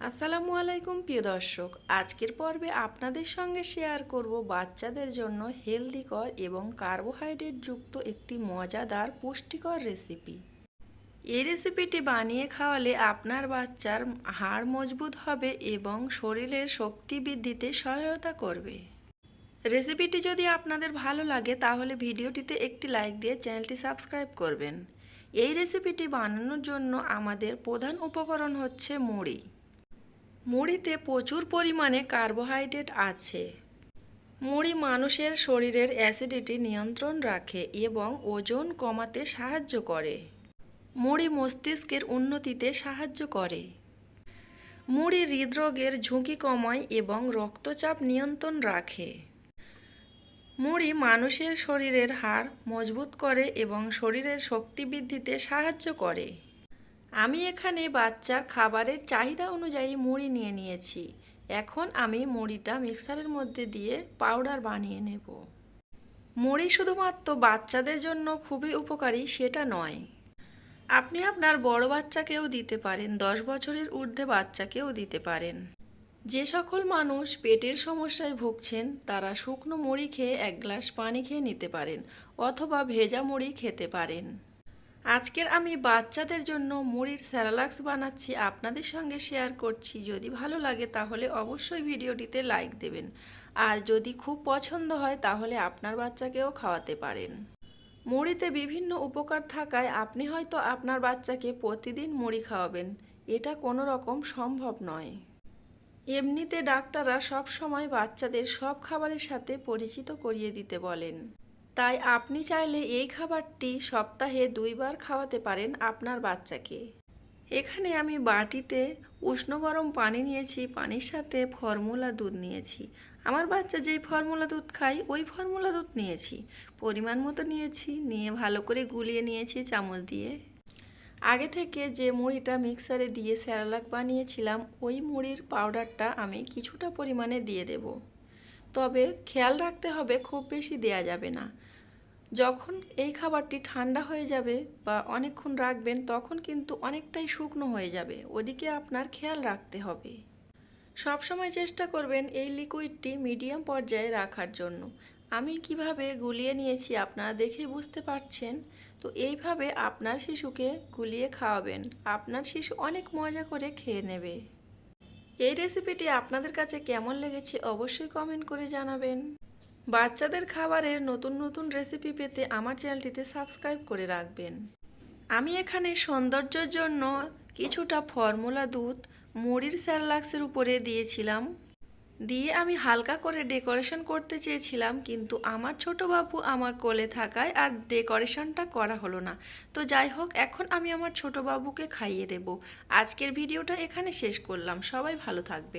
আসসালামু আলাইকুম, প্রিয় দর্শক। আজকের পর্বে আপনাদের সঙ্গে শেয়ার করব বাচ্চাদের জন্য হেলদিকর এবং কার্বোহাইড্রেট যুক্ত একটি মজাদার পুষ্টিকর রেসিপি। এই রেসিপিটি বানিয়ে খাওয়ালে আপনার বাচ্চার হাড় মজবুত হবে এবং শরীরের শক্তি বৃদ্ধিতে সহায়তা করবে। রেসিপিটি যদি আপনাদের ভালো লাগে, তাহলে ভিডিওটিতে একটি লাইক দিয়ে চ্যানেলটি সাবস্ক্রাইব করবেন। এই রেসিপিটি বানানোর জন্য আমাদের প্রধান উপকরণ হচ্ছে মুড়ি। মুড়িতে প্রচুর পরিমাণে কার্বোহাইড্রেট আছে। মুড়ি মানুষের শরীরের অ্যাসিডিটি নিয়ন্ত্রণ রাখে এবং ওজন কমাতে সাহায্য করে। মুড়ি মস্তিষ্কের উন্নতিতে সাহায্য করে। মুড়ি হৃদরোগের ঝুঁকি কমায় এবং রক্তচাপ নিয়ন্ত্রণ রাখে। মুড়ি মানুষের শরীরের হাড় মজবুত করে এবং শরীরের শক্তি বৃদ্ধিতে সাহায্য করে। আমি এখানে বাচ্চার খাবারের চাহিদা অনুযায়ী মুড়ি নিয়ে নিয়েছি। এখন আমি মুড়িটা মিক্সারের মধ্যে দিয়ে পাউডার বানিয়ে নেব। মুড়ি শুধুমাত্র বাচ্চাদের জন্য খুবই উপকারী সেটা নয়। আপনি আপনার বড় বাচ্চাকেও দিতে পারেন, দশ বছরের ঊর্ধ্বে বাচ্চাকেও দিতে পারেন। যে সকল মানুষ পেটের সমস্যায় ভুগছেন, তারা শুকনো মুড়ি খেয়ে এক গ্লাস পানি খেয়ে নিতে পারেন অথবা ভেজা মুড়ি খেতে পারেন। আজকের আমি বাচ্চাদের জন্য মুড়ির স্যারালাক্স বানাচ্ছি আপনাদের সঙ্গে শেয়ার করছি। যদি ভালো লাগে তাহলে অবশ্যই ভিডিওটিতে লাইক দেবেন। আর যদি খুব পছন্দ হয় তাহলে আপনার বাচ্চাকেও খাওয়াতে পারেন। মুড়িতে বিভিন্ন উপকার থাকায় আপনি হয়তো আপনার বাচ্চাকে প্রতিদিন মুড়ি খাওয়াবেন। এটা কোনো রকম সম্ভব নয়। এমনিতে ডাক্তাররা সব সময় বাচ্চাদের সব খাবারের সাথে পরিচিত করিয়ে দিতে বলেন। তাই আপনি চাইলে এই খাবারটি সপ্তাহে দুইবার খাওয়াতে পারেন আপনার বাচ্চাকে। এখানে আমি বাটিতে উষ্ণ গরম পানি নিয়েছি, পানির সাথে ফর্মুলা দুধ নিয়েছি। আমার বাচ্চা যেই ফর্মুলা দুধ খায়, ওই ফর্মুলা দুধ নিয়েছি। পরিমাণ মতো নিয়েছি, নিয়ে ভালো করে গুলিয়ে নিয়েছি চামচ দিয়ে। আগে থেকে যে মুড়িটা মিক্সারে দিয়ে স্যারালাক বানিয়েছিলাম, ওই মুড়ির পাউডারটা আমি কিছুটা পরিমাণে দিয়ে দেব। তবে খেয়াল রাখতে হবে খুব বেশি দেয়া যাবে না। যখন এই খাবারটি ঠান্ডা হয়ে যাবে বা অনেকক্ষণ রাখবেন, তখন কিন্তু অনেকটাই শুকনো হয়ে যাবে। ওদিকে আপনার খেয়াল রাখতে হবে। সবসময় চেষ্টা করবেন এই লিকুইডটি মিডিয়াম পর্যায়ে রাখার জন্য। আমি কীভাবে গুলিয়ে নিয়েছি আপনারা দেখে বুঝতে পারছেন? তো এইভাবে আপনার শিশুকে গুলিয়ে খাওয়াবেন। আপনার শিশু অনেক মজা করে খেয়ে নেবে। এই রেসিপিটি আপনাদের কাছে কেমন লেগেছে অবশ্যই কমেন্ট করে জানাবেন। বাচ্চাদের খাবারের নতুন নতুন রেসিপি পেতে আমার চ্যানেলটিতে সাবস্ক্রাইব করে রাখবেন। আমি এখানে সৌন্দর্যের জন্য কিছুটা ফর্মুলা দুধ, মুড়ির স্যারলাক্সের উপরে দিয়েছিলাম। দিয়ে আমি হালকা করে ডেকোরেশন করতে চেয়েছিলাম, কিন্তু আমার ছোট বাবু আমার কোলে থাকায় আর ডেকোরেশনটা করা হলো না। তো যাই হোক, এখন আমি আমার ছোট বাবুকে খাইয়ে দেব। আজকের ভিডিওটা এখানে শেষ করলাম। সবাই ভালো থাকবে।